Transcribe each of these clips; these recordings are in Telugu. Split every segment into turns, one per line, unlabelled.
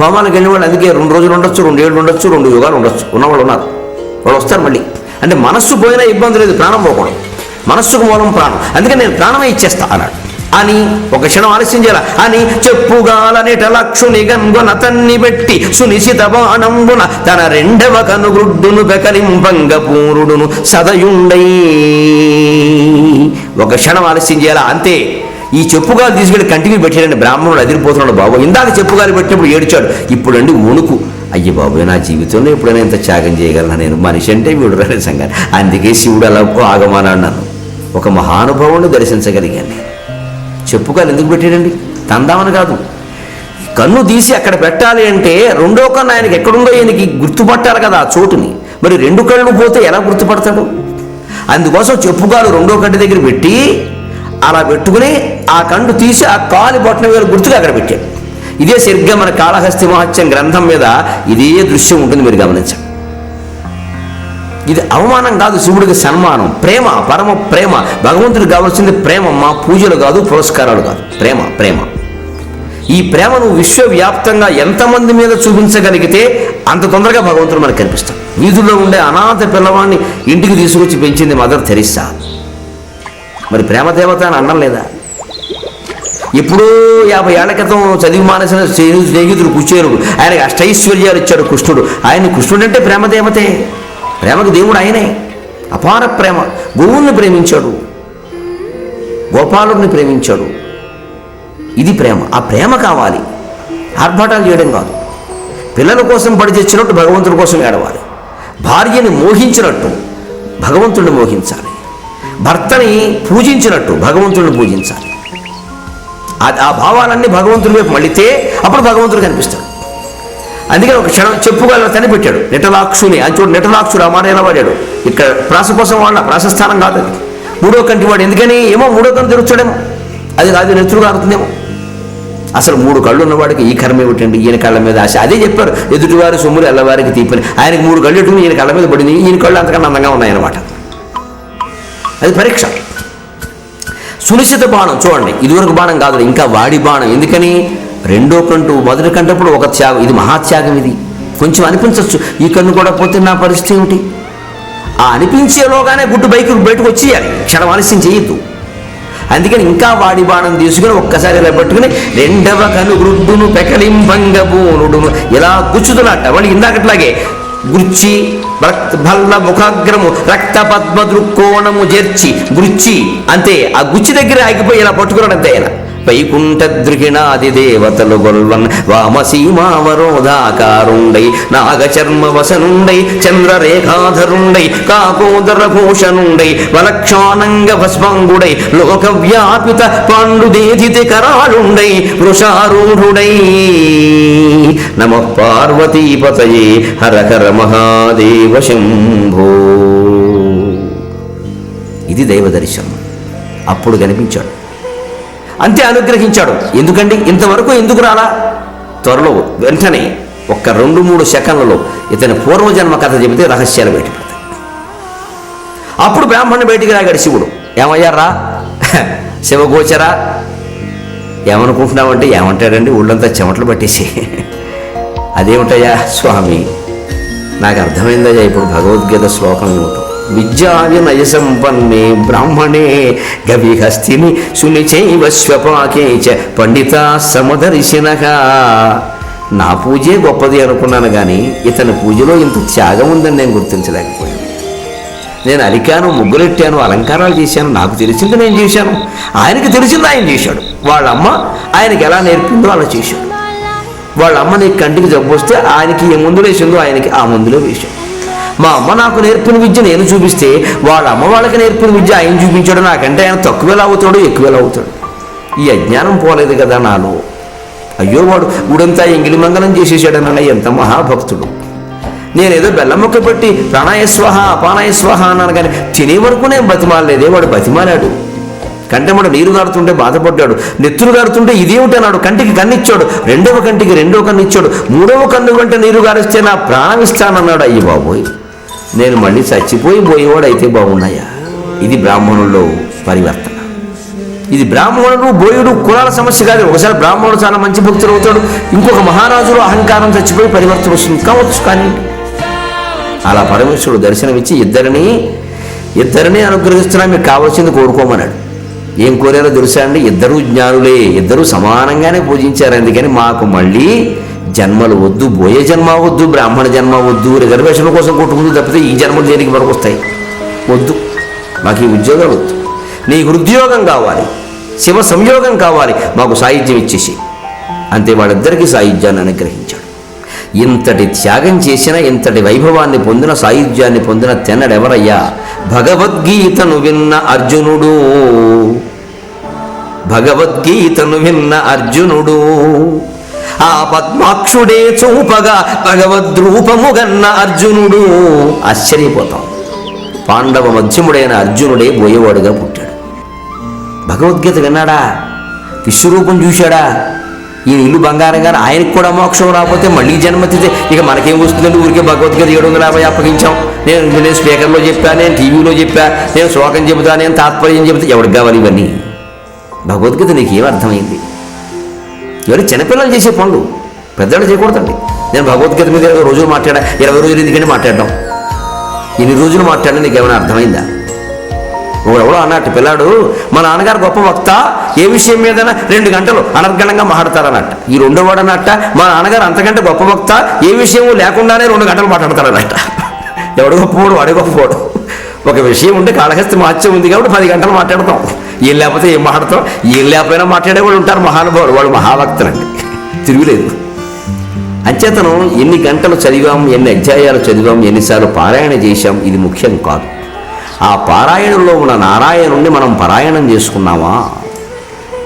హోమాలకు వెళ్ళిన వాళ్ళు అందుకే రెండు రోజులు ఉండొచ్చు రెండు ఏళ్ళు ఉండొచ్చు రెండు యుగాలు ఉండొచ్చు. ఉన్నవాళ్ళు ఉన్నారు. వాళ్ళు వస్తారు మళ్ళీ. అంటే మనస్సు పోయినా ఇబ్బంది లేదు ప్రాణం పోకూడదు. మనస్సుకు మూలం ప్రాణం. అందుకే నేను ప్రాణమే ఇచ్చేస్తా అన్నాడు. అని ఒక క్షణం ఆలస్యం చేయాల? అని చెప్పుగాలనిట లక్షుని గంగున తన్ని పెట్టి సునిశిత బాణంబున తన రెండవ కనుగుడ్డును బెకలింపంగ పూరుడును సదయుండై. ఒక క్షణం ఆలస్యం చేయాల? అంతే. ఈ చెప్పుగాలు తీసుకెళ్ళి కంటిన్యూ పెట్టాడండి బ్రాహ్మణుడు అదిరిపోతున్నాడు బాబు. ఇందాక చెప్పుగాలు పెట్టినప్పుడు ఏడ్చాడు. ఇప్పుడండి ఉణుకు అయ్య బాబు నా జీవితంలో ఎప్పుడైనా ఇంత త్యాగం చేయగలను నేను? మనిషి అంటే వీడు రాని సంగతి. అందుకే శివుడు అలా ఆగమన్నాడు ఒక మహానుభావుని దర్శించగలిగాను చెప్పుగాలు ఎందుకు పెట్టాడండి? తందామని కాదు. కన్ను తీసి అక్కడ పెట్టాలి అంటే రెండో కన్ను ఆయనకి ఎక్కడుందో ఈయనకి గుర్తుపట్టాలి కదా ఆ చోటుని. మరి రెండు కళ్ళు పోతే ఎలా గుర్తుపడతాడు? అందుకోసం చెప్పుగాలు రెండో కంటి దగ్గర పెట్టి అలా పెట్టుకుని ఆ కండు తీసి ఆ కాలి బొట్టన వేలు గుర్తుగా అక్కడ పెట్టాడు. ఇదే సరిగ్గా మన కాళహస్తి మహత్యం గ్రంథం మీద ఇదే దృశ్యం ఉంటుంది మీరు గమనించండి. ఇది అవమానం కాదు శివుడికి సన్మానం ప్రేమ పరమ ప్రేమ. భగవంతుడికి కావాల్సింది ప్రేమ మా పూజలు కాదు పురస్కారాలు కాదు. ప్రేమ ప్రేమ. ఈ ప్రేమను విశ్వవ్యాప్తంగా ఎంతమంది మీద చూపించగలిగితే అంత తొందరగా భగవంతుడు మనకు కనిపిస్తాడు. వీధుల్లో ఉండే అనాథ పిల్లవాడిని ఇంటికి తీసుకొచ్చి పెంచింది మదర్ తెరిస్సా. మరి ప్రేమ దేవత అని అన్నం లేదా? ఎప్పుడో యాభై ఏళ్ళ క్రితం చదివి మానేసిన స్నేహితుడు కుచేరుడు. ఆయనకి అష్టైశ్వర్యాలు ఇచ్చాడు కృష్ణుడు. ఆయన కృష్ణుడు అంటే ప్రేమ దేవతే. ప్రేమకు దేవుడు ఆయనే. అపార ప్రేమ. గోవుల్ని ప్రేమించాడు. గోపాలుడిని ప్రేమించాడు. ఇది ప్రేమ. ఆ ప్రేమ కావాలి. ఆర్భాటాలు చేయడం కాదు. పిల్లల కోసం పడి తెచ్చినట్టు భగవంతుడి కోసం ఏడవాలి. భార్యని మోహించినట్టు భగవంతుడిని మోహించాలి. భర్తని పూజించినట్టు భగవంతుడిని పూజించాలి. ఆ- ఆ భావాలన్నీ భగవంతుడి వైపు మళ్ళితే అప్పుడు భగవంతుడు కనిపిస్తాడు. అందుకని ఒక క్షణం చెప్పుగల కనిపెట్టాడు నిటలాక్షుని అని చూడు నిటలాక్షుడు ఆ మాట ఎలా వాడాడు? ఇక్కడ ప్రాస కోసం వాళ్ళ ప్రాసస్థానం కాదు అది. మూడో కంటి వాడు ఎందుకని? ఏమో మూడో కంటి తెరుచాడేమో. అది కాదు నెత్తురుగా కారుతుందేమో అసలు మూడు కళ్ళు ఉన్నవాడికి ఈ కర్మ ఏమిటండి? ఈయన కళ్ళ మీద ఆశ. అదే చెప్పారు. ఎదుటివారి సొమ్ములు ఎల్లవారికి తీపని. ఆయనకు మూడు కళ్ళు ఎట్టుకుని ఈయన కళ్ళ మీద పడింది. ఈయన కళ్ళు అంతకన్నా అందంగా ఉన్నాయన్నమాట. అది పరీక్ష. సునిశ్చిత బాణం చూడండి ఇదివరకు బాణం కాదు ఇంకా వాడి బాణం. ఎందుకని? రెండో కంటు మొదటి కంటప్పుడు ఒక త్యాగం ఇది మహాత్యాగం ఇది. కొంచెం అనిపించవచ్చు ఈ కన్ను కూడా పోతే నా పరిస్థితి ఏమిటి? ఆ అనిపించేలోగానే గుడ్డు బయటకు బయటకు వచ్చేయాలి క్షణం ఆలస్యం చేయొద్దు. అందుకని ఇంకా వాడి బాణం తీసుకుని ఒక్కసారి ఇలా పట్టుకుని రెండవ కను గుడ్డును పెకలింబంగ బోనుడును ఇలా గుచ్చుతున్నట్ట వాళ్ళు ఇందాకట్లాగే గుర్చి భల్ల ముఖాగ్రము రక్త పద్మ దృక్కోణము జెర్చి గుచ్చి అంతే. ఆ గుచ్చి దగ్గర ఆగిపోయి ఇలా పట్టుకున్నాడు అంతే ఆయన. వైకుంఠ దృగిణాది దేవతలు గొల్వన్ వామసీమావరోధాకారుండై నాగచర్మ వసనుండై చంద్రరేఖాధరుండై కాకోదర భూషణుండై వలక్షానంగ భస్మంగుడై లోకవ్యాపిత పాండుదేధితి కరాళుండై వృషారూఢుడై. నమ పార్వతీపతయే హర హర మహాదేవ శంభో. ఇది దైవ దర్శనం అప్పుడు కనిపించాడు. అంతే అనుగ్రహించాడు. ఎందుకండి? ఇంతవరకు ఎందుకు రాలా? త్వరలో వెంటనే ఒక్క రెండు మూడు సెకండ్లలో ఇతని పూర్వజన్మ కథ చెబితే రహస్యాలు బయటపడతాయి. అప్పుడు బ్రాహ్మణుడు బయటికి రాగాడు శివుడు. ఏమయ్యారా? శివగోచరా? ఏమనుకుంటున్నామంటే ఏమంటాడండి? ఊళ్ళంతా చెమటలు పట్టేసి. అదేమిటయ్యా స్వామి? నాకు అర్థమైందయ్యా ఇప్పుడు భగవద్గీత శ్లోకం ఏమిటో. విద్యా వినయ సంపన్నే బ్రాహ్మణే గవిహస్తిని సునిచైవ స్వపాకే చ పండిత సమదర్శిన నా పూజే గొప్పది అనుకున్నాను కానీ ఇతని పూజలో ఇంత త్యాగం ఉందని నేను గుర్తించలేకపోయాను. నేను అలికాను ముగ్గులెట్టాను అలంకారాలు చేశాను నాకు తెలిసింది నేను చేశాను. ఆయనకి తెలిసింది ఆయన చేశాడు. వాళ్ళ అమ్మ ఆయనకి ఎలా నేర్పిందో అలా చేశాడు. వాళ్ళ అమ్మ నీకు కంటికి జబ్బు వస్తే ఆయనకి ఏ మందులు వేసిందో ఆయనకి ఆ మందులో వేశాడు. మా అమ్మ నాకు నేర్పిన విద్య నేను చూపిస్తే వాళ్ళ అమ్మ వాళ్ళకి నేర్పిన విద్య ఆయన చూపించాడు. నాకంటే ఆయన తక్కువేలా అవుతాడు ఎక్కువేలా అవుతాడు. ఈ అజ్ఞానం పోలేదు కదా నాలో అయ్యో వాడు ఊడంతా ఎంగిలి మంగళం చేసేసాడనన్న ఎంత మహాభక్తుడు. నేనేదో బెల్లం పెట్టి ప్రాణాయ అపానాయస్వహ స్వహ అన్నాను కానీ తినే వరకు నేను బతిమాలలేదే వాడు బతిమాలాడు. కంటెమడ నీరు గారుతుంటే బాధపడ్డాడు. నెత్తురు గారుతుంటే ఇదేమిటి అన్నాడు. కంటికి కన్నిచ్చాడు. రెండవ కంటికి రెండవ కన్ను ఇచ్చాడు మూడవ కన్ను కంటే నీరు గారిస్తే నా ప్రాణమిస్తానన్నాడు అయ్యి బాబోయ్. నేను మళ్ళీ చచ్చిపోయి పోయేవాడు అయితే బాగున్నాయా? ఇది బ్రాహ్మణుల్లో పరివర్తన. ఇది బ్రాహ్మణుడు బోయుడు కులాల సమస్య కాదు. ఒకసారి బ్రాహ్మణుడు చాలా మంచి భక్తులు అవుతాడు. ఇంకొక మహారాజులో అహంకారం చచ్చిపోయి పరివర్తన వస్తుంది. కావచ్చు కానీ అలా పరమేశ్వరుడు దర్శనమిచ్చి ఇద్దరిని ఇద్దరిని అనుగ్రహిస్తున్నా మీకు కావాల్సింది కోరుకోమన్నాడు. ఏం కోరారో తెలుసా అండి? ఇద్దరు జ్ఞానులే. ఇద్దరు సమానంగానే పూజించారు. అందుకని మాకు మళ్ళీ జన్మలు వద్దు బోయే జన్మ వద్దు బ్రాహ్మణ జన్మ వద్దు రిజర్వేషన్ కోసం కొట్టుకుంటూ తప్పితే ఈ జన్మలు దేనికి వరకు వస్తాయి? వద్దు. మాకు ఈ ఉద్యోగాలు వద్దు. నీకు హృద్యోగం కావాలి శివ సంయోగం కావాలి మాకు సాహిత్యం ఇచ్చేసి. అంతే వాళ్ళిద్దరికీ సాహిత్యాన్ని అనుగ్రహించాడు. ఇంతటి త్యాగం చేసిన ఇంతటి వైభవాన్ని పొందిన సాయుధ్యాన్ని పొందిన తెన్నడెవరయ్యా భగవద్గీతను విన్న అర్జునుడు. భగవద్గీతను విన్న అర్జునుడు. ఆ పద్మాక్షుడే చూపగా భగవద్రూపము గన్న అర్జునుడు. ఆశ్చర్యపోతాం. పాండవ మధ్యముడైన అర్జునుడే బోయేవాడుగా పుట్టాడు. భగవద్గీత విన్నాడా? విశ్వరూపం చూశాడా? ఈ ఇల్లు బంగారం గారు ఆయనకు కూడా మోక్షం రాకపోతే మళ్ళీ జన్మతితే ఇక మనకేం వస్తుందండి ఊరికే భగవద్గీత ఏడు వందల యాభై అప్పగించాం. నేను నేను స్పీకర్లో చెప్పా నేను టీవీలో చెప్పా నేను శ్లోకం చెబుతా నేను తాత్పర్యం చెబుతా. ఎవరికి కావాలి ఇవన్నీ? భగవద్గీత నీకు అర్థమైంది? ఇవన్నీ చిన్నపిల్లలు చేసే పనులు. పెద్దవాళ్ళు చేయకూడదండి. నేను భగవద్గీత మీద ఇరవై రోజులు మాట్లాడా ఇరవై రోజులు ఎందుకంటే మాట్లాడడం? ఇన్ని రోజులు మాట్లాడినా నీకు ఏమైనా అర్థమైందా? ఎవడో అన్నట్టు పిల్లాడు మా నాన్నగారు గొప్ప వక్త ఏ విషయం మీద రెండు గంటలు అనర్గణంగా మాట్లాడతారన్నట్ట. ఈ రెండో వాడు అన్నట్ట మా నాన్నగారు అంతకంటే గొప్ప వక్త ఏ విషయం లేకుండానే రెండు గంటలు మాట్లాడతారన్నట్ట. ఎవడు గొప్పవాడు వాడే గొప్పవాడు. ఒక విషయం ఉంటే కాళహస్తి మహత్యం ఉంది కాబట్టి పది గంటలు మాట్లాడతాం. ఏం లేకపోతే ఏం మాట్లాడతాం? ఏం లేకపోయినా మాట్లాడే వాళ్ళు ఉంటారు మహానుభావులు. వాళ్ళు మహాభక్తులండి. తిరుగులేదు. అంచేతనం ఎన్ని గంటలు చదివాం ఎన్ని అధ్యాయాలు చదివాం ఎన్నిసార్లు పారాయణ చేశాం ఇది ముఖ్యం కాదు. ఆ పారాయణంలో ఉన్న నారాయణుణ్ణి మనం పారాయణం చేసుకున్నామా?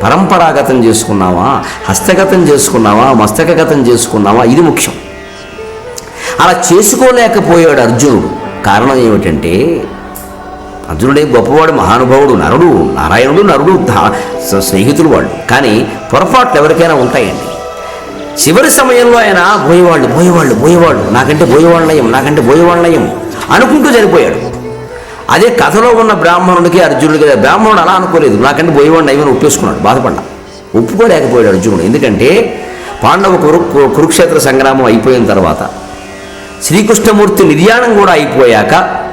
పరంపరాగతం చేసుకున్నావా హస్తగతం చేసుకున్నావా మస్తకగతం చేసుకున్నావా ఇది ముఖ్యం. అలా చేసుకోలేకపోయాడు అర్జునుడు. కారణం ఏమిటంటే అర్జునుడే గొప్పవాడు మహానుభావుడు నరుడు నారాయణుడు నరుడు స్నేహితులు వాళ్ళు. కానీ పొరపాట్లు ఎవరికైనా ఉంటాయండి. చివరి సమయంలో ఆయన బోయేవాళ్ళు బోయేవాళ్ళు బోయేవాళ్ళు నాకంటే బోయేవాళ్ళయం నాకంటే బోయేవాళ్ళయం అనుకుంటూ చనిపోయాడు. అదే కథలో ఉన్న బ్రాహ్మణుడికి అర్జునుడికి బ్రాహ్మణుడు అలా అనుకోలేదు నాకంటే పోయేవాడిని అయ్యని ఒప్పేసుకున్నాడు బాధపడ్డా. ఒప్పుకోలేకపోయాడు అర్జునుడు. ఎందుకంటే పాండవ కురు కు- కురుక్షేత్ర సంగ్రామం అయిపోయిన తర్వాత శ్రీకృష్ణమూర్తి నిర్యాణం కూడా అయిపోయాక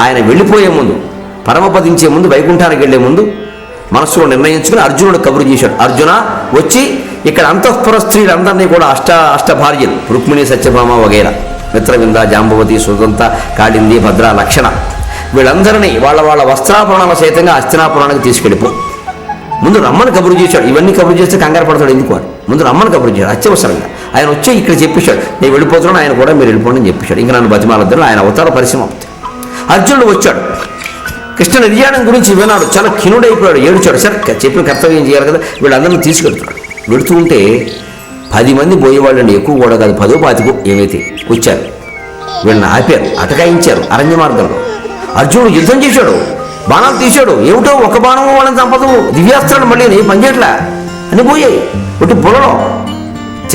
ఆయన వెళ్ళిపోయే ముందు పరమపదించే ముందు వైకుంఠానికి వెళ్ళే ముందు మనస్సులో నిర్ణయించుకుని అర్జునుడు కబురు చేశాడు. అర్జున వచ్చి ఇక్కడ అంతఃపుర స్త్రీలందరినీ కూడా అష్ట అష్ట భార్యలు రుక్మిణి సత్యభామ వగైరా మిత్రవింద జాంబవతి సుదంత కాళింది భద్ర లక్షణ వీళ్ళందరినీ వాళ్ళ వాళ్ళ వస్త్రాపురాణాల సహితంగా అస్తినాపురానికి తీసుకెళ్ళిపో. ముందు రమ్మని కబురు చేశాడు. ఇవన్నీ కబురు చేస్తే కంగారు పడతాడు ఎందుకు వాడు? ముందు రమ్మని కబురు చేశాడు. అత్యవసరంగా. ఆయన వచ్చి ఇక్కడ చెప్పేశాడు. నేను వెళ్ళిపోతున్నాను ఆయన కూడా మీరు వెళ్ళిపోండి అని చెప్పేశాడు. ఇంకా నన్ను బతిమాలద్దరు ఆయన అవతార పరిశ్రమ. అర్జునుడు వచ్చాడు. కృష్ణ నిర్యాణం గురించి విన్నాడు. చాలా కినుడైపోయాడు ఏడుచాడు. సరే చెప్పిన కర్తవ్యం చేయాలి కదా. వీళ్ళందరినీ తీసుకెళ్తున్నాడు. వెళుతూ ఉంటే పది మంది పోయేవాళ్ళండి. ఎక్కువ కూడా కాదు. పదో పాతికో ఏమైతే వచ్చారు. వీళ్ళని ఆపారు. అటకాయించారు. అరణ్య మార్గంలో. అర్జునుడు యుద్ధం చేశాడు. బాణాలు తీశాడు. ఏమిటో ఒక బాణం వాళ్ళని చంపదు. దివ్యాస్త్రాలు మళ్ళీ ఏ పని చేయట్లా అని పోయాయి. ఒకటి పొలలో.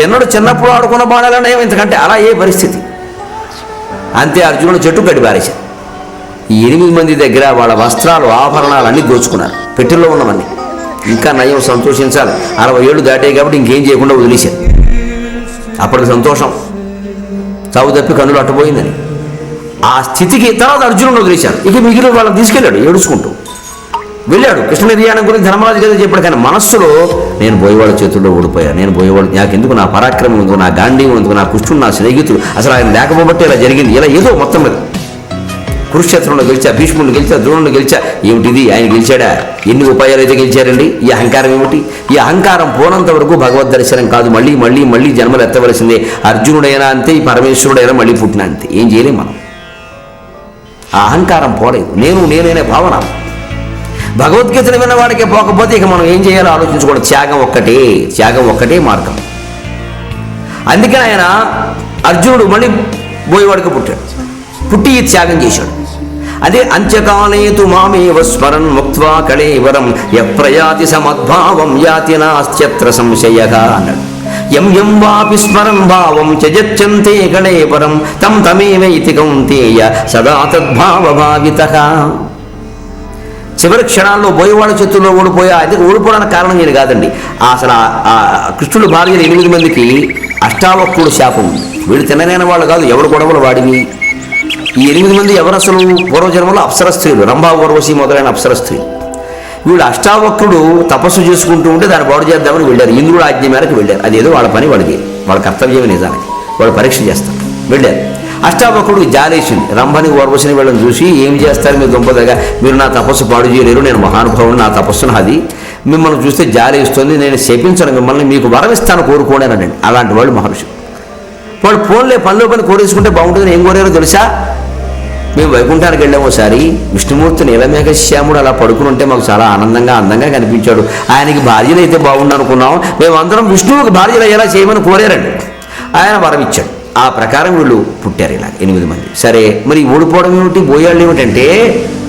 చిన్నడు చిన్నప్పుడు ఆడుకున్న బాణాలనే ఇంతకంటే. అలా ఏ పరిస్థితి? అంతే అర్జునుడు చెట్టు కట్టి ఈ ఎనిమిది మంది దగ్గర వాళ్ళ వస్త్రాలు ఆభరణాలు అన్నీ దోచుకున్నారు. పెట్టెల్లో ఉన్నవన్నీ. ఇంకా నయం సంతోషించాలి. అరవై ఏళ్ళు దాటాయి కాబట్టి ఇంకేం చేయకుండా వదిలేశారు. అప్పటికి సంతోషం. చావు తప్పి కన్నులు అట్టపోయిందని ఆ స్థితికి తర్వాత అర్జునుడు వదిలేశారు. ఇక మిగిలిన వాళ్ళని తీసుకెళ్ళాడు ఏడుచుకుంటూ. వెళ్ళాడు. కృష్ణ నిర్యాణం గురించి ధర్మరాజు గారు చెప్పాడు కానీ మనస్సులో నేను బోయవాళ్ళ చేతుల్లో ఓడిపోయాను. నేను బోయవాడు నాకెందుకు నా పరాక్రమం ఎందుకు నా గాంధీ ఎందుకు నా కుష్ఠుడు నా స్నేహితుడు. అసలు ఆయన లేకపోబట్టే ఇలా జరిగింది. ఇలా ఏదో మొత్తం మీద కురుక్షేత్రంలో గెలిచా భీష్ముడిని గెలిచా ద్రోణుని గెలిచా. ఏమిటిది? ఆయన గెలిచాడా? ఎన్ని ఉపాయాలు అయితే గెలిచారండి? ఈ అహంకారం ఏమిటి? ఈ అహంకారం పోనంత వరకు భగవద్ దర్శనం కాదు. మళ్ళీ మళ్ళీ మళ్ళీ జన్మలు ఎత్తవలసిందే. అర్జునుడైనా అంతే ఈ పరమేశ్వరుడైనా మళ్ళీ పుట్టిన అంతే. ఏం చేయలేం మనం. ఆ అహంకారం పోలేదు. నేను నేననే భావన. భగవద్గీతను విన్నవాడికే పోకపోతే ఇక మనం ఏం చేయాలో ఆలోచించుకోవడం త్యాగం ఒక్కటే. త్యాగం ఒక్కటే మార్గం. అందుకని ఆయన అర్జునుడు మళ్ళీ బోయేవాడికి పుట్టాడు. పుట్టి త్యాగం చేశాడు. అదే అంత్యకాలే తు మామేవ స్మరన్ ముక్త్వా కళేవరం ఎప్రయాతి సమద్భావం యాతి నాస్త్యత్ర సంశయ అన్నాడు. ఎం ఎం వాపి స్మరం భావం త్యజచ్చంతే కళేవరం తం తమేవ ఇతి కౌంతేయ సదా తద్భావ భావిత చివరి క్షణాల్లో బోయవాడ చేతుల్లో ఓడిపోయా అది ఓడిపోవడానికి కారణం నేను కాదండి. అసలు ఆ- కృష్ణుడు భార్య ఎనిమిది మందికి అష్టావక్కుడు శాపం. వీడు వీళ్ళు తినలేని వాళ్ళు కాదు ఎవడు గొడవలు వాడివి? ఈ ఎనిమిది మంది ఎవరు అసలు పూర్వజన్మలో అప్సర స్త్రీలు రంభా ఊర్వశి మొదలైన అప్సర స్త్రీలు వీళ్ళు అష్టావక్రుడు తపస్సు చేసుకుంటూ ఉంటే దాన్ని బాడు చేద్దామని వెళ్ళారు. ఇంద్రుడు ఆజ్ఞ మేరకు వెళ్ళారు. అదేదో వాళ్ళ పని వాళ్ళకి వాళ్ళ కర్తవ్యం నిజానికి. వాళ్ళు పరీక్ష చేస్తారు. వెళ్ళారు. అష్టావక్రుడు జాలేసింది. రంభని ఊర్వశిని వీళ్ళని చూసి ఏం చేస్తారు మీరు దుంపదగా మీరు నా తపస్సు పాడు చేయలేరు. నేను మహానుభావుడు నా తపస్సు నాది. మిమ్మల్ని చూస్తే జాలేస్తుంది. నేను శపించను మిమ్మల్ని. మీకు వరమిస్తాను కోరుకోండి అని అలాంటి వాళ్ళు మహర్షి. వాళ్ళు ఫోన్లే పనిలో పని కోరేసుకుంటే బాగుంటుందని ఏం కోరారో తెలుసా? మేము వైకుంఠానికి వెళ్ళాము ఒకసారి. విష్ణుమూర్తి నీలమేఘ శ్యాముడు అలా పడుకుని ఉంటే మాకు చాలా ఆనందంగా అందంగా కనిపించాడు. ఆయనకి భార్యలు అయితే బాగుండు అనుకున్నాం మేము అందరం విష్ణువుకి భార్యలు అయ్యేలా చేయమని కోరారండి. ఆయన వరం ఇచ్చాడు. ఆ ప్రకారం వీళ్ళు పుట్టారు ఇలా ఎనిమిది మంది. సరే మరి ఓడిపోవడం ఏమిటి? బోయాళ్ళు ఏమిటంటే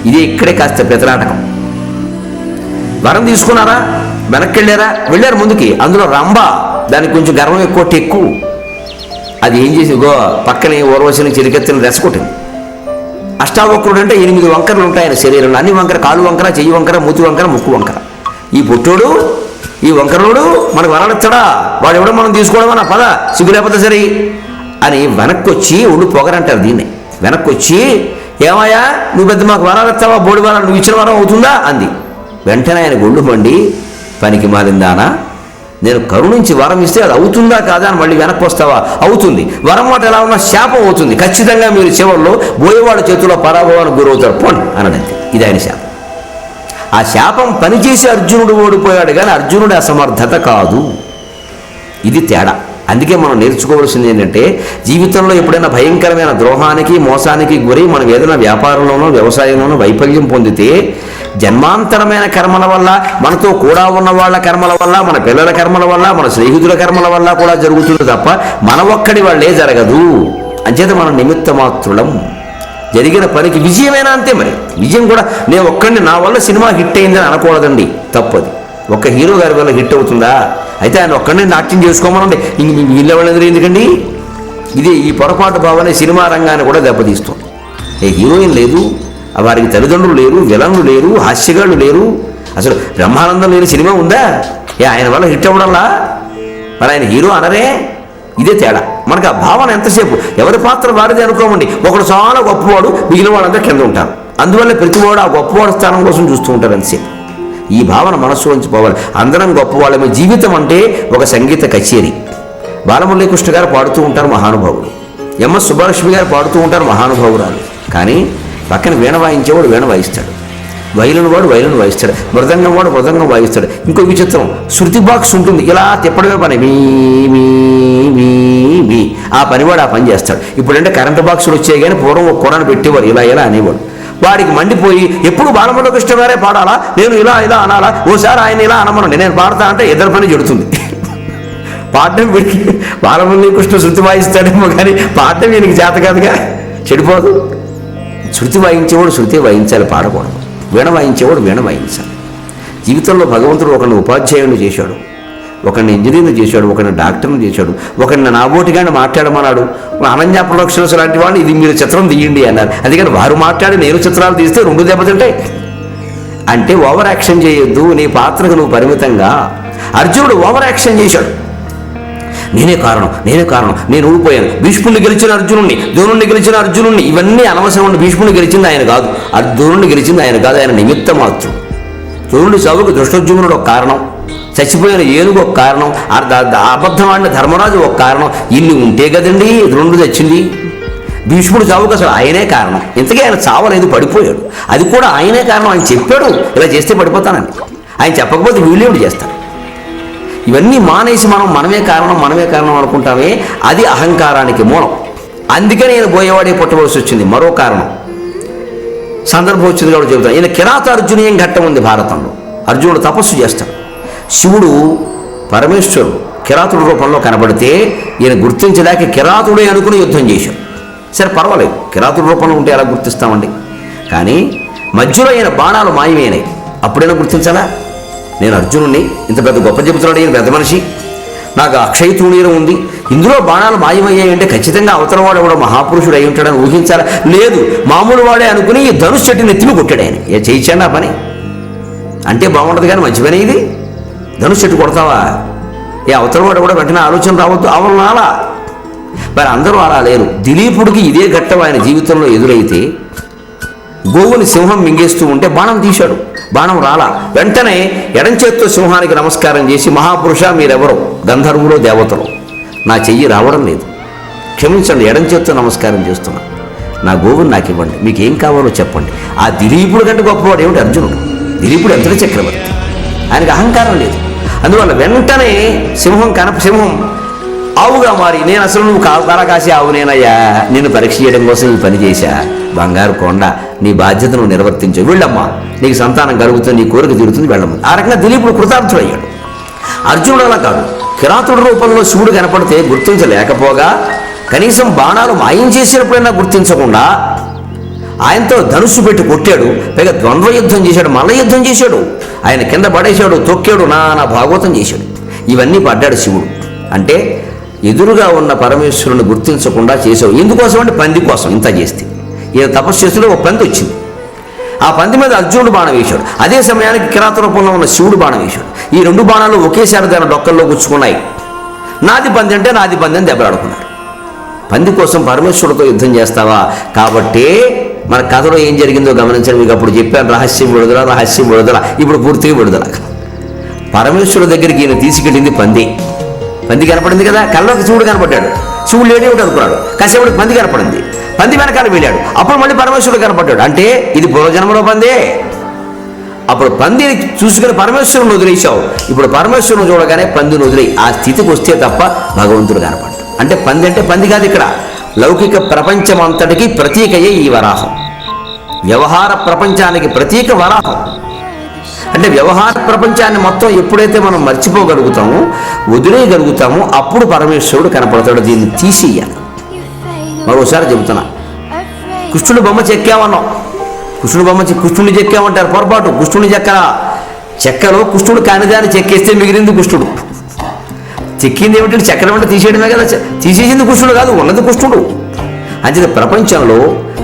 ఇది ఇక్కడే కాస్త పెతలాటకం వరం తీసుకున్నారా? వెనక్కి వెళ్ళారా వెళ్ళారు ముందుకి. అందులో రంభ దానికి కొంచెం గర్వం ఎక్కువ టెక్కు. అది ఏం చేసి గో పక్కనే ఓర్వశిని చిరికెత్తిన రెసకొట్టింది అష్టావక్రుడు అంటే ఎనిమిది వంకరలు ఉంటాయి ఆయన శరీరంలో. అన్ని వంకర కాలు వంకర చెయ్యి వంకర మూతి వంకర ముక్కు వంకర. ఈ పుట్టోడు ఈ వంకరోడు మనకు వరాలిస్తాడా వాడు ఎవడో మనం తీసుకోవడం పద సిగ్గు లేకపోతే సరే. అని వెనక్కి వచ్చి ఒళ్ళు పొగరంటారు దీన్ని. వెనక్కి వచ్చి ఏమయ్యా నువ్వు పెద్ద మాకు వరాలెత్తావా బోడి వరాలు నువ్వు ఇచ్చిన వరం అవుతుందా? అంది. వెంటనే ఆయన గుండు పండి పనికి మారిందానా నేను కరుణించి వరం ఇస్తే అది అవుతుందా కాదా అని మళ్ళీ వెనక్కి వస్తావా అవుతుంది. వరం మాట ఎలా ఉన్నా శాపం అవుతుంది. ఖచ్చితంగా మీరు చివరిలో బోయేవాడు చేతిలో పరాభవానికి గురవుతారు. పోండి అనడంతే ఇది ఆయన శాపం. ఆ శాపం పనిచేసి అర్జునుడు ఓడిపోయాడు కానీ అర్జునుడి అసమర్థత కాదు. ఇది తేడా. అందుకే మనం నేర్చుకోవాల్సింది ఏంటంటే జీవితంలో ఎప్పుడైనా భయంకరమైన ద్రోహానికి మోసానికి గురి మనం ఏదైనా వ్యాపారంలోనో వ్యవసాయంలోనో వైఫల్యం పొందితే జన్మాంతరమైన కర్మల వల్ల మనతో కూడా ఉన్న వాళ్ళ కర్మల వల్ల మన పిల్లల కర్మల వల్ల మన స్నేహితుల కర్మల వల్ల కూడా జరుగుతుంది తప్ప మన ఒక్కడి వాళ్ళే జరగదు. అంచేత మన నిమిత్త మాత్రులం జరిగిన పనికి విజయమైనా అంతే మరి? విజయం కూడా నేను ఒక్కడిని నా వల్ల సినిమా హిట్ అయిందని అనకూడదండి. తప్పది. ఒక్క హీరో గారి వల్ల హిట్ అవుతుందా? అయితే ఆయన ఒక్కడిని నాట్యం చేసుకోమనండి. ఇంక మీ ఎందుకండి? ఇది ఈ పొరపాటు భావనే సినిమా రంగాన్ని కూడా దెబ్బతీస్తుంది. ఏ హీరోయిన్ లేదు వారికి తల్లిదండ్రులు లేరు విలన్లు లేరు హాస్యగాళ్ళు లేరు. అసలు బ్రహ్మానందం లేని సినిమా ఉందా? ఏ ఆయన వల్ల హిట్ అవ్వడంలా? మరి ఆయన హీరో అనరే? ఇదే తేడా. మనకు ఆ భావన ఎంతసేపు? ఎవరి పాత్ర వారిది అనుకోమండి. ఒకడు చాలా గొప్పవాడు మిగిలిన వాళ్ళంతా కింద ఉంటారు. అందువల్ల ప్రతివాడు ఆ గొప్పవాడు స్థానం కోసం చూస్తూ ఉంటారు ఎంతసేపు? ఈ భావన మనస్సు నుంచి పోవాలి. అందరం గొప్పవాళ్ళమే. జీవితం అంటే ఒక సంగీత కచేరీ. బాలమురళీకృష్ణ గారు పాడుతూ ఉంటారు మహానుభావుడు. ఎంఎస్ సుబ్బలక్ష్మి గారు పాడుతూ ఉంటారు మహానుభావురాలు. కానీ పక్కన వీణ వాయించేవాడు వీణ వాయిస్తాడు. వైలిన్ వాడు వైలిన్ వాయిస్తాడు. మృదంగం వాడు మృదంగం వాయిస్తాడు. ఇంకో విచిత్రం శృతి బాక్స్ ఉంటుంది. ఇలా తిప్పడమే పని. మీ మీ మీ మీ. ఆ పనివాడు ఆ పని చేస్తాడు. ఇప్పుడంటే కరెంటు బాక్సులు వచ్చాయి కానీ పూర్వం ఒక కూరను పెట్టేవారు ఇలా ఇలా అనేవాడు. వాడికి మండిపోయి ఎప్పుడు బాలమురకృష్ణ గారే పాడాలా? నేను ఇలా ఇలా అనాలా? ఓసారి ఆయన ఇలా అనమనండి. నేను పాడతా అంటే ఇద్దరు పని చెడుతుంది పాడడం వీడికి బాలమురళీకృష్ణ శృతి వాయిస్తాడేమో కానీ పాడడం వీనికి చేత కాదుగా. చెడిపోదు. శృతి వాయించేవాడు శృతి వాయించాలి పాడకూడదు. వీణ వాయించేవాడు వీణ వాయించాలి. జీవితంలో భగవంతుడు ఒకరిని ఉపాధ్యాయుని చేశాడు ఒకరిని ఇంజనీర్ని చేశాడు ఒకరిని డాక్టర్ని చేశాడు ఒకరిని నాబోటిగానే మాట్లాడమన్నాడు. అనన్య ప్రొడక్షన్స్ లాంటి వాళ్ళు ఇది మీరు చిత్రం తీయండి అన్నారు. అందుకని వారు మాట్లాడి నేను చిత్రాలు తీస్తే రెండు దెబ్బతింటాయి అంటే ఓవర్ యాక్షన్ చేయొద్దు నీ పాత్రకు నువ్వు పరిమితంగా. అర్జునుడు ఓవర్ యాక్షన్ చేశాడు. నేనే కారణం నేనే కారణం. నేను ఊడిపోయాను. భీష్ముడిని గెలిచిన అర్జునుడిని ద్రోణుడిని గెలిచిన అర్జునుడిని ఇవన్నీ అనవసరం భీష్ముడిని గెలిచింది ఆయన కాదు. ద్రోణుడిని గెలిచింది ఆయన కాదు. ఆయన నిమిత్త మాత్రం. ద్రోణుడి చావుకు దృష్టోద్యుమ్నుడు ఒక కారణం. చచ్చిపోయిన ఏనుగు ఒక కారణం. అబద్ధమాడిన అబద్ధం ఆడిన ధర్మరాజు ఒక కారణం. ఇల్లు ఉంటే కదండి ద్రోణుడు చచ్చింది? భీష్ముడు చావుకు అసలు ఆయనే కారణం. ఇంతకీ ఆయన చావలేదు పడిపోయాడు. అది కూడా ఆయనే కారణం. ఆయన చెప్పాడు. ఇలా చేస్తే పడిపోతానని. ఆయన చెప్పకపోతే వీళ్ళేమిటి చేస్తారు? ఇవన్నీ మానేసి మనం మనమే కారణం మనమే కారణం అనుకుంటామే. అది అహంకారానికి మూలం. అందుకే నేను బోయవాడే పుట్టవలసి వచ్చింది. మరో కారణం. సందర్భం వచ్చింది కూడా చెబుతాను. ఈయన కిరాత అర్జునీయం ఘట్టం ఉంది భారతంలో. అర్జునుడు తపస్సు చేస్తాడు. శివుడు పరమేశ్వరుడు కిరాతుడి రూపంలో కనబడితే ఈయన గుర్తించలేక కిరాతుడే అనుకుని యుద్ధం చేశాడు. సరే పర్వాలేదు. కిరాతుడి రూపంలో ఉంటే ఎలా గుర్తిస్తామండి? కానీ మధ్యలో ఈయన బాణాలు మాయమైనాయి అప్పుడైనా గుర్తించాలా? నేను అర్జునుడిని ఇంత పెద్ద గొప్ప చెబుతున్నాడు ఈయన పెద్ద మనిషి. నాకు అక్షయ తూణీరం ఉంది. ఇందులో బాణాలు మాయమయ్యాయంటే ఖచ్చితంగా అవతల వాడు కూడా మహాపురుషుడు అయి ఉంటాడని ఊహించాలా? లేదు మామూలు వాడే అనుకుని ఈ ధనుష్ చెట్టుని నెత్తిమి కొట్టాడు ఆయన. ఏ చేయించాడు ఆ పని? అంటే బాగుండదు కానీ మంచి పని ఇది. ధనుష్ చెట్టు కొడతావా? ఏ అవతల వాడు కూడా వెంటనే ఆలోచన రావద్దు అవలు మరి అందరూ అలా లేరు. దిలీపుడికి ఇదే ఘట్టం ఆయన జీవితంలో ఎదురైతే గోవుని సింహం మింగేస్తూ ఉంటే బాణం తీశాడు. బాణం రాలా. వెంటనే ఎడం చేత్తో సింహానికి నమస్కారం చేసి మహాపురుష మీరెవరు? గంధర్వులో దేవతలు. నా చెయ్యి రావడం లేదు. క్షమించండి ఎడం చేత్తో నమస్కారం చేస్తున్నా. నా గోవుని నాకు ఇవ్వండి. మీకు ఏం కావాలో చెప్పండి. ఆ దిలీపుడు కంటే గొప్పవాడు ఏమిటి అర్జునుడు? దిలీపుడు ఎంతటి చక్రవర్తి? ఆయనకు అహంకారం లేదు. అందువల్ల వెంటనే సింహం కనప సింహం ఆవుగా మారి నేను అసలు నువ్వు కావు కాసి ఆవు నేనయ్యా. నిన్ను పరీక్ష చేయడం కోసం ఈ పని చేశా. బంగారు కొండ నీ బాధ్యతను నిర్వర్తించు. వెళ్ళమ్మా నీకు సంతానం కలుగుతుంది నీ కోరిక తీరుతుంది వెళ్ళమ్మా. ఆ రకంగా దిలీపుడు కృతార్థుడయ్యాడు. అర్జునుడు అలా కాదు. కిరాతుడి రూపంలో శివుడు కనపడితే గుర్తించలేకపోగా కనీసం బాణాలు మాయం చేసినప్పుడైనా గుర్తించకుండా ఆయనతో ధనుసు పెట్టి కొట్టాడు. పైగా ద్వంద్వ యుద్ధం చేశాడు మల్ల యుద్ధం చేశాడు. ఆయన కింద పడేశాడు తొక్కాడు నానా భాగవతం చేశాడు. ఇవన్నీ పడ్డాడు శివుడు. అంటే ఎదురుగా ఉన్న పరమేశ్వరుని గుర్తించకుండా చేసావు. ఎందుకోసం అంటే పంది కోసం ఇంత చేస్తే. ఈయన తపస్సు చేస్తుంటే ఒక పంది వచ్చింది. ఆ పంది మీద అర్జునుడు బాణం వేశాడు. అదే సమయానికి కిరాత రూపంలో ఉన్న శివుడు బాణం వేశాడు. ఈ రెండు బాణాలు ఒకేసారి దాని డొక్కల్లో గుచ్చుకున్నాయి నాది పంది అంటే నాది పంది అని దెబ్బలాడుకున్నాడు పంది కోసం పరమేశ్వరుడితో యుద్ధం చేస్తావా? కాబట్టి మన కథలో ఏం జరిగిందో గమనించండి. మీకు అప్పుడు చెప్పాను రహస్యం విడుదల రహస్యం విడుదల. ఇప్పుడు పూర్తిగా విడుదల. పరమేశ్వరుడు దగ్గరికి ఈయన తీసుకెళ్ళింది పంది. పంది కనపడింది కదా కళ్ళలోకి శివుడు కనపడ్డాడు. శివుడు లేడేమిటి అనుకున్నాడు. కాసేపుడికి పంది కనపడింది. పంది వెనకాల వెళ్ళాడు. అప్పుడు మళ్ళీ పరమేశ్వరుడు కనపడ్డాడు. అంటే ఇది పూర్వజన్మలో పందే. అప్పుడు పందిని చూసుకుని పరమేశ్వరుని వదిలేశావు. ఇప్పుడు పరమేశ్వరుని చూడగానే పందిని వదిలే ఆ స్థితికి వస్తే తప్ప భగవంతుడు కనపడ్డు. అంటే పంది అంటే పంది కాదు ఇక్కడ. లౌకిక ప్రపంచం అంతటికి ప్రతీకయే ఈ వరాహం. వ్యవహార ప్రపంచానికి ప్రతీక వరాహం. అంటే వ్యవహార ప్రపంచాన్ని మొత్తం ఎప్పుడైతే మనం మర్చిపోగలుగుతామో వదిలేయగలుగుతామో అప్పుడు పరమేశ్వరుడు కనపడతాడు. దీన్ని తీసేయాలి. మరోసారి చెబుతున్నా. కృష్ణుడు బొమ్మ చెక్కామన్నాం. కృష్ణుడు బొమ్మ చె- కృష్ణుడిని చెక్కామంటారు. పొరపాటు కృష్ణుని చెక్కల చెక్కలో కృష్ణుడు కానిదాన్ని చెక్కేస్తే మిగిలింది కృష్ణుడు. చెక్కింది ఏమిటంటే చక్రం అంటే తీసేయడమే కదా. తీసేసింది కృష్ణుడు కాదు ఉన్నది కృష్ణుడు. అంచేత ప్రపంచంలో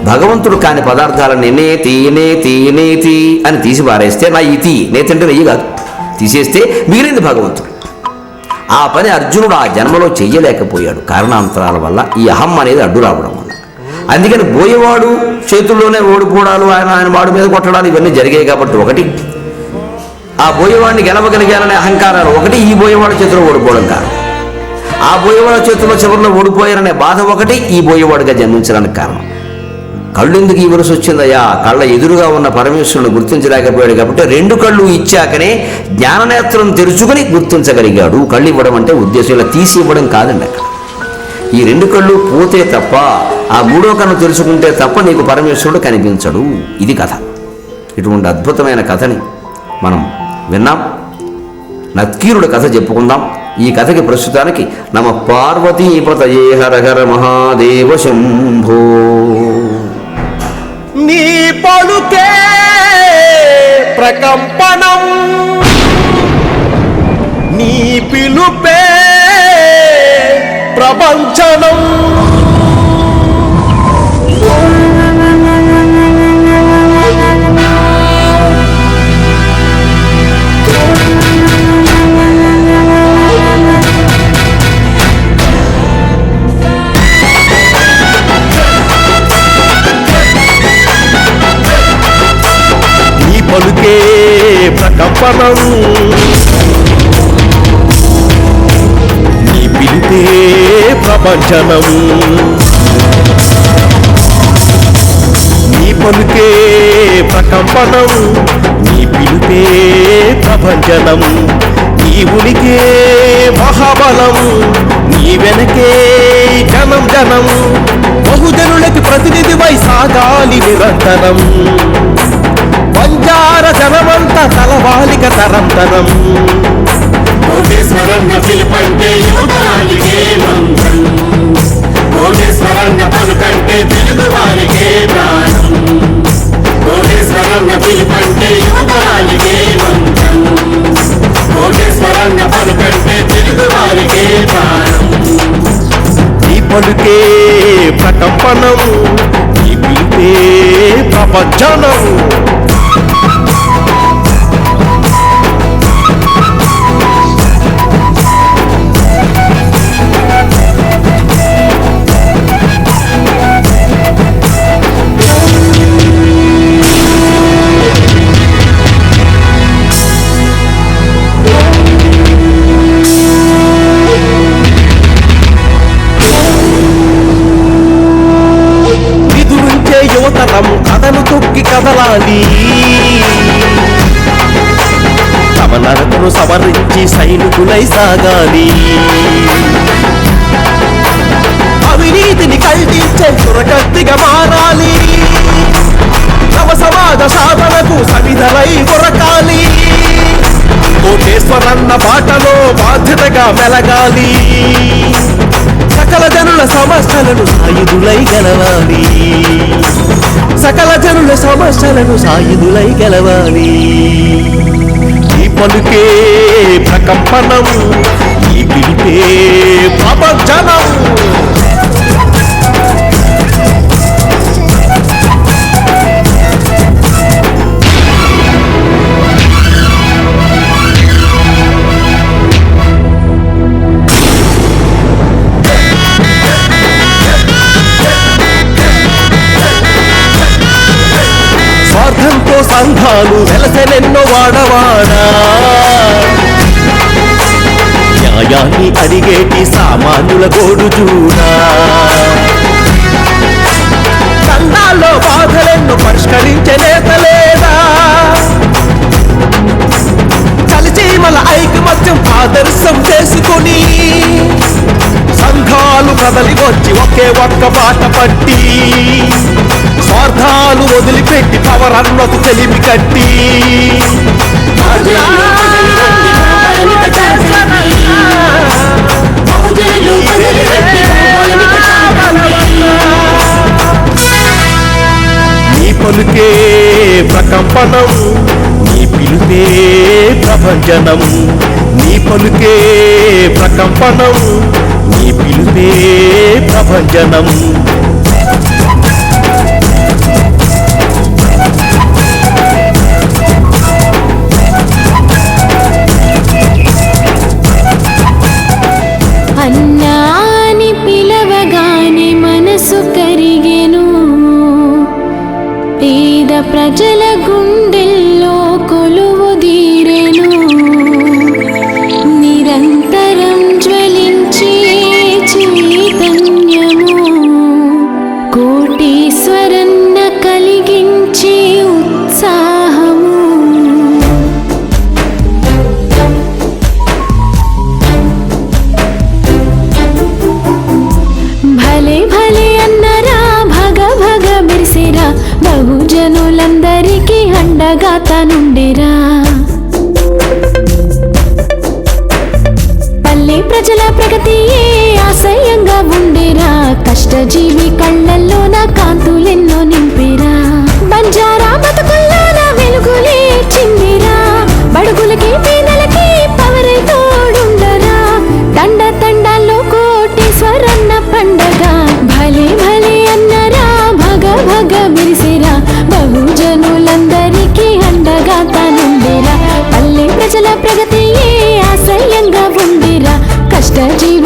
భగవంతుడు కాని పదార్థాలని నేతి నేతి నేతి అని తీసి పారేస్తే నా ఇతి నేతి అంటే నెయ్యి కాదు. తీసేస్తే మిగిలింది భగవంతుడు. ఆ పని అర్జునుడు ఆ జన్మలో చెయ్యలేకపోయాడు. కారణాంతరాల వల్ల ఈ అహం అనేది అడ్డు రావడం వల్ల. అందుకని బోయేవాడు చేతుల్లోనే ఓడిపోవడాలు ఆయన ఆయన వాడి మీద కొట్టడాలు ఇవన్నీ జరిగాయి కాబట్టి ఒకటి. ఆ బోయేవాడిని గెలవగలిగాలనే అహంకారాలు ఒకటి ఈ బోయేవాడి చేతిలో ఓడిపోవడం కారణం. ఆ బోయవాడు చేతిలో చివరిలో ఓడిపోయారనే బాధ ఒకటి ఈ బోయవాడిగా జన్మించడానికి కారణం. కళ్ళు ఎందుకు ఇవ్వలసి వచ్చిందయ్యా? కళ్ళ ఎదురుగా ఉన్న పరమేశ్వరుని గుర్తించలేకపోయాడు కాబట్టి రెండు కళ్ళు ఇచ్చాకనే జ్ఞాననేత్రం తెరుచుకుని గుర్తించగలిగాడు. కళ్ళు ఇవ్వడం అంటే ఉద్దేశం. ఇలా తీసి ఇవ్వడం కాదండి అక్కడ. ఈ రెండు కళ్ళు పోతే తప్ప ఆ మూడో కన్ను తెలుసుకుంటే తప్ప నీకు పరమేశ్వరుడు కనిపించడు. ఇది కథ. ఇటువంటి అద్భుతమైన కథని మనం విన్నాం. నత్కీరుడు కథ చెప్పుకుందాం. ఈ కథకి ప్రస్తుతానికి నమ పార్వతీపతయే హర హర మహాదేవ శంభో.
నీ పలుకే ప్రకంపనం. నీ పిలుపే ప్రపంచనం. పలుకే ప్రకంపనం. నీ పిలితే ప్రపంచనం. నీ పలుకే ప్రకంపనం. నీ పిలితే ప్రపంచనం. నీ ఉనికే మహాబలం. నీ వెనకే జనం జనం. బహుజనులకి ప్రతినిధివై సాగాలి నిరంతరం. పంజార జనమంత తలవాలిక తరంతరం.
కోటేశ్వరన్న పిలుపంటే యువతానికే మంత్రం కోటేశ్వరన్న పలుకంటే తెలుగు వారికే ప్రాణం. కోటేశ్వరన్న పిలుపంటే యువతానికే మంత్రం కోటేశ్వరన్న పలుకంటే తెలుగు వారికే ప్రాణం.
నీ పలుకే ప్రకంపనం నీ పిలిపే ప్రపంచనం వాలాలి తమ నడకను సవరించి సైనికులై సాగాలి. అవినీతిని కల్పించే చురకత్తిగా మారాలి. నవ సమాజ సాధనకు సవిధలై కొరకాలి. కోటేశ్వరన్న బాటలో బాధ్యతగా మెలగాలి సకల జనుల సమస్యలను సాయుధులై గెలవాలి. సకల జనుల సమస్యలను సాయుధులై గెలవాలి. ఈ పలుకే ప్రకంపనం ఈ పిలిపే ప్రపంచనం సంఘాలు వాడవాడా? న్యాయాన్ని అడిగేటి సామాన్యుల గోడు చూడా? సంఘాల్లో బాధలెన్ను పరిష్కరించే నేత లేదా? కలిచీమల ఐకమత్యం ఆదర్శం చేసుకుని సంఘాలు కదలి వచ్చి ఒకే ఒక్క బాట పట్టి స్వార్థాలు వదిలిపెట్టి పవరన్నకు తెలివి కట్టి. నీ పలుకే ప్రకంపనం నీ పిలుతే ప్రభంజనం నీ పలుకే ప్రకంపనం నీ పిలుతే ప్రభంజనం
బహుజనులందరికీ తనుండిరా. daddy